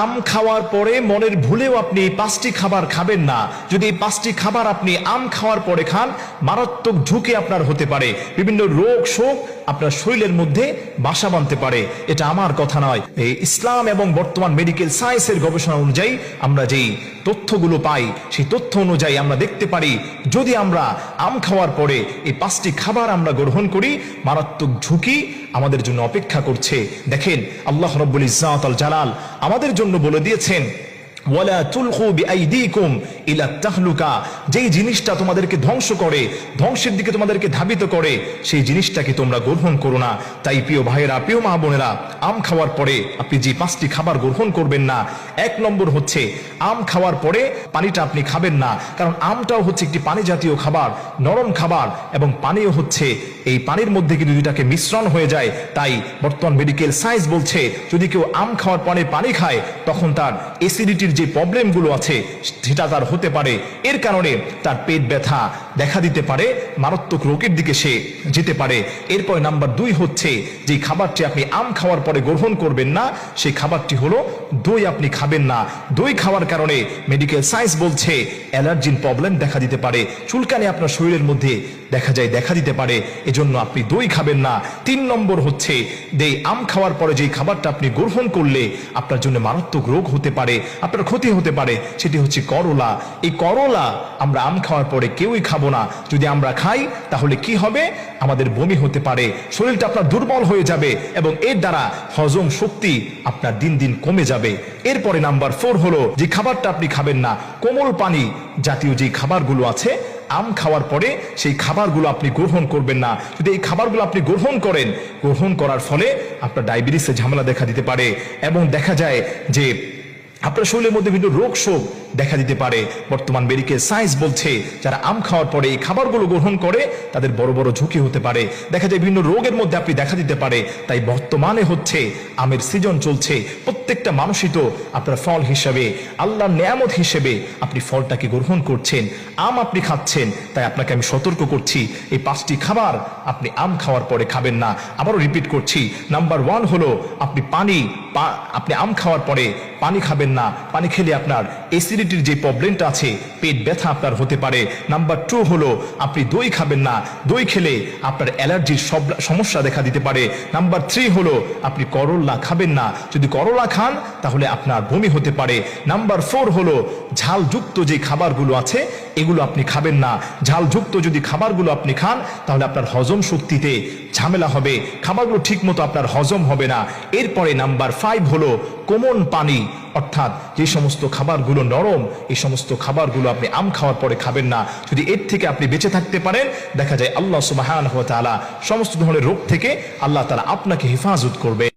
আম খাওয়ার পরে মনের ভুলেও আপনি পাঁচটি খাবার খাবেন না। যদি পাঁচটি খাবার আপনি আম খাওয়ার পরে খান, মারাত্মক ঝুঁকি আপনার হতে পারে। বিভিন্ন রোগ, শোক আপনার শরীরের মধ্যে বাসা বাঁধতে পারে। এটা আমার কথা নয়। এই ইসলাম এবং বর্তমান মেডিকেল সায়েন্সের গবেষণা অনুযায়ী আমরা যেই তথ্যগুলো পাই, সেই তথ্য অনুযায়ী আমরা দেখতে পারি। যদি আমরা আম খাওয়ার পরে এই পাঁচটি খাবার আমরা গ্রহণ করি, মারাত্মক ঝুঁকি আমাদের জন্য অপেক্ষা করছে। দেখেন, আল্লাহ রব্বুল ইজাত জালাল আমাদের জন্য বলে দিয়েছেন, ওয়ালা তুলকু বিআইদিকুম ইলা যেই জিনিসটা তোমাদেরকে ধ্বংস করে, ধ্বংসের দিকে তোমাদেরকে ধাবিত করে, সেই জিনিসটাকে তোমরা গ্রহণ করো না। তাই প্রিয় ভাইয়েরা, প্রিয় মা বোনেরা, আম খাওয়ার পরে আপনি যে পাঁচটি খাবার গ্রহণ করবেন না, এক নম্বর হচ্ছে, আম খাওয়ার পরে পানিটা আপনি খাবেন না, কারণ আমটাও হচ্ছে একটি পানি জাতীয় খাবার, নরম খাবার, এবং পানিও হচ্ছে, এই পানির মধ্যে কিন্তু দুইটাকে মিশ্রণ হয়ে যায়। তাই বর্তমান মেডিকেল সায়েন্স বলছে, যদি কেউ আম খাওয়ার পরে পানি খায়, তখন তার এসিডিটির যে প্রবলেমগুলো আছে, সেটা তার হতে পারে। এর কারণে তার পেট ব্যথা দেখা দিতে পারে, মারাত্মক রোগের দিকে সে যেতে পারে। এরপর নাম্বার দুই হচ্ছে যে খাবারটি আপনি আম খাওয়ার পরে গ্রহণ করবেন না সেই খাবারটি হলো দই আপনি খাবেন না। দই খাওয়ার কারণে মেডিকেল সায়েন্স বলছে অ্যালার্জিন প্রবলেম দেখা দিতে পারে। চুলকানি আপনার শরীরের মধ্যে দেখা যায় দেখা দিতে পারে। এজন্য আপনি দই খাবেন না। তিন নম্বর হচ্ছে, দেই আম খাওয়ার পরে যেই খাবারটা আপনি গ্রহণ করলে আপনার জন্য মারাত্মক রোগ হতে পারে, আপনার ক্ষতি হতে পারে, সেটি হচ্ছে করলা। এই করলা আমরা আম খাওয়ার পরে কেউই খাব না। যদি আমরা খাই, তাহলে কি হবে? আমাদের বমি হতে পারে, শরীরটা আপনার দুর্বল হয়ে যাবে এবং এর দ্বারা হজম শক্তি আপনার দিন দিন কমে যাবে। এরপরে নাম্বার ফোর হলো, যে খাবারটা আপনি খাবেন না, কোমল পানি জাতীয় যে খাবারগুলো আছে আম খাওয়ার পরে সেই খাবারগুলো আপনি গ্রহণ করবেন না। যদি এই খাবারগুলো আপনি গ্রহণ করেন, গ্রহণ করার ফলে আপনার ডায়াবেটিসের ঝামেলা দেখা দিতে পারে এবং দেখা যায় যে আপনার শরীরের মধ্যে বিভিন্ন রোগ শোক দেখা দিতে পারে। বর্তমান মেডিকেল সায়েন্স বলছে, যারা আম খাওয়ার পরে এই খাবারগুলো গ্রহণ করে, তাদের বড় বড় ঝুঁকি হতে পারে। দেখা যায় বিভিন্ন রোগের মধ্যে আপনি দেখা দিতে পারে, তাই বর্তমানে হচ্ছে আমের সিজন চলছে। প্রত্যেকটা মানুষই তো আপনার ফল হিসেবে, আল্লাহর নিয়ামত হিসেবে আপনি ফলটাকে গ্রহণ করছেন, আম আপনি খাচ্ছেন, তাই আপনাকে আমি সতর্ক করছি, এই পাঁচটি খাবার আপনি আম খাওয়ার পরে খাবেন না। আবারও রিপিট করছি নাম্বার ওয়ান হলো আপনি পানি আপনি আম খাওয়ার পরে পানি খাবেন না। পানি খেলে আপনার এসিডিটির যে প্রবলেমটা আছে, পেট ব্যথা আপনার হতে পারে। নাম্বার টু হলো, আপনি দই খাবেন না। দই খেলে আপনার অ্যালার্জির সব সমস্যা দেখা দিতে পারে। নাম্বার থ্রি হলো, আপনি করল্লা খাবেন না। যদি করলা খান, তাহলে আপনার বমি হতে পারে। নাম্বার ফোর হলো, ঝালযুক্ত যে খাবারগুলো আছে এগুলো আপনি খাবেন না। ঝালযুক্ত যদি খাবারগুলো আপনি খান, তাহলে আপনার হজম শক্তিতে ঝামেলা হবে। খাবারগুলো ঠিক মতো আপনার হজম হবে না। এরপরে নাম্বার ফাইভ হলো কোমন পানি। অর্থাৎ যে সমস্ত খাবারগুলো নরম, এই সমস্ত খাবারগুলো আপনি আম খাওয়ার পরে খাবেন না। যদি এর থেকে আপনি বেঁচে থাকতে পারেন, দেখা যায় আল্লাহ সুবাহান সমস্ত ধরনের রোগ থেকে আল্লাহ তারা আপনাকে হেফাজত করবে।